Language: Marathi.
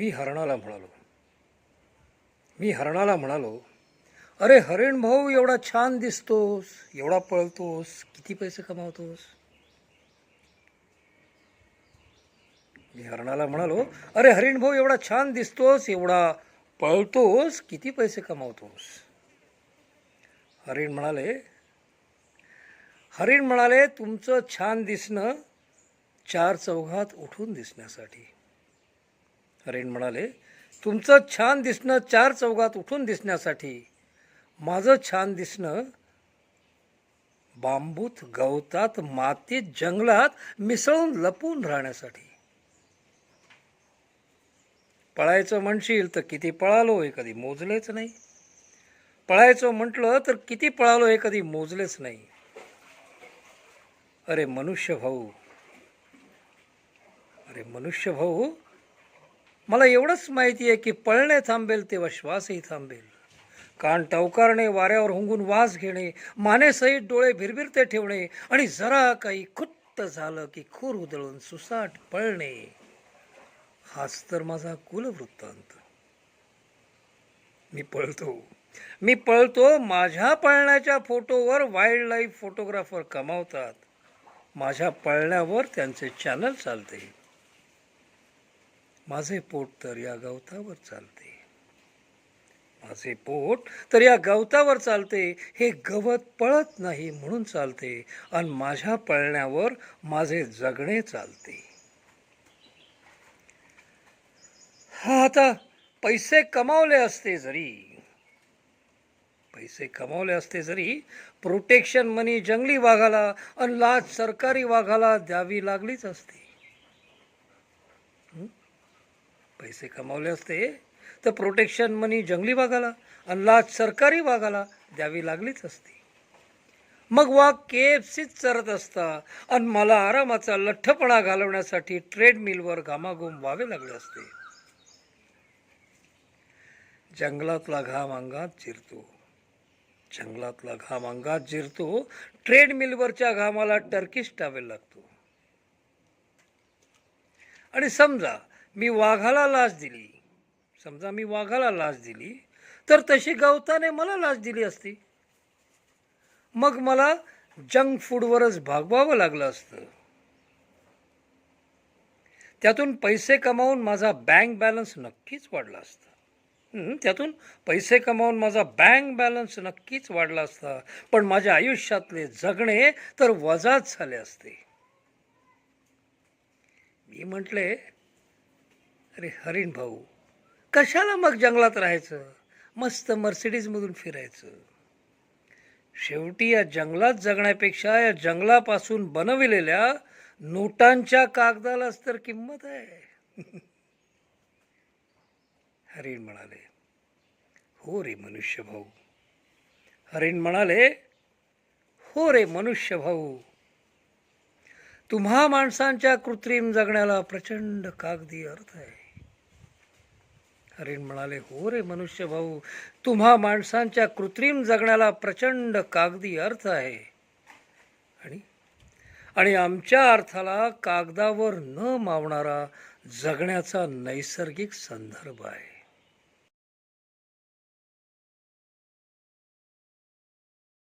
मी हरणाला म्हणालो. मी हरणाला म्हणालो अरे हरिण भाऊ एवढा छान दिसतोस एवढा पळतोस किती पैसे कमावतोस? मी हरणाला म्हणालो अरे हरिण भाऊ एवढा छान दिसतोस एवढा पळतोस किती पैसे कमावतोस? हरिण म्हणाले हरिण म्हणाले तुमचं छान दिसणं चार चौघात उठून दिसण्यासाठी. रेन म्हणाले तुमचं छान दिसणं चार चौघात उठून दिसण्यासाठी. माझं छान दिसणं बांबूत गवतात मातीत जंगलात मिसळून लपून राहण्यासाठी. पळायचं म्हणशील तर किती पळालो हे कधी मोजलेच नाही. पळायचं म्हटलं तर किती पळालो हे कधी मोजलेच नाही. अरे मनुष्य भाऊ अरे मनुष्य भाऊ मला एवढंच माहिती आहे की पळणे थांबेल तेव्हा श्वासही थांबेल. कान टवकारणे वाऱ्यावर हुंगून वास घेणे मानेसहित डोळे भिरभिरते ठेवणे आणि जरा काही खुत्त झालं की खूर उधळून सुसाट पळणे. हाच तर माझा कुलवृत्तांत. मी पळतो. मी पळतो माझ्या पळण्याच्या फोटोवर वाईल्ड लाईफ फोटोग्राफर कमावतात. माझ्या पळण्यावर त्यांचे चॅनल चालते. माझे पोट तर या गवतावर चालते. माझे पोट तर या गवतावर चालते. हे गवत पळत नाही म्हणून चालते. आणि माझ्या पळण्यावर माझे जगणे चालते. हा आता पैसे कमावले असते जरी. पैसे कमावले असते जरी प्रोटेक्शन मनी जंगली वाघाला आणि लाच सरकारी वाघाला द्यावी लागलीच असते हं? पैसे कमावले असते. तर प्रोटेक्शन मनी जंगली वाघाला आणि लाच सरकारी वाघाला द्यावी लागलीच असते. मग वाघ के एफ सीच चरत असता आणि मला आरामाचा लठ्ठपणा घालवण्यासाठी ट्रेडमिलवर घामाघूम व्हावे लागले असते. जंगलातला घाम अंगात चिरतो जंगलातला घाम अंगात जिरतो ट्रेडमिलवरच्या घामाला टर्किश टावेल लागतो. आणि समजा मी वाघाला लाच दिली. समजा मी वाघाला लाच दिली तर तशी गवताने मला लाच दिली असती. मग मला जंक फूडवरच भागवावं लागलं असतं. त्यातून पैसे कमावून माझा बँक बॅलन्स नक्कीच वाढला असता. त्यातून पैसे कमावून माझा बँक बॅलन्स नक्कीच वाढला असता. पण माझ्या आयुष्यातले जगणे तर वजाच झाले असते. मी म्हटले अरे हरिण भाऊ. कशाला मग जंगलात राहायचं? मस्त मर्सिडीजमधून फिरायचं. शेवटी या जंगलात जगण्यापेक्षा या जंगलापासून बनविलेल्या नोटांच्या कागदालाच तर किंमत आहे. हरिण म्हणाले हो रे मनुष्य भाऊ. हरिण म्हणाले हो रे मनुष्य भाऊ तुम्हा माणसांच्या कृत्रिम जगण्याला प्रचंड कागदी अर्थ आहे. हरिण म्हणाले हो रे मनुष्य भाऊ तुम्हा माणसांच्या कृत्रिम जगण्याला प्रचंड कागदी अर्थ आहे. आणि आणि आमच्या अर्थाला कागदावर न मावणारा जगण्याचा नैसर्गिक संदर्भ आहे.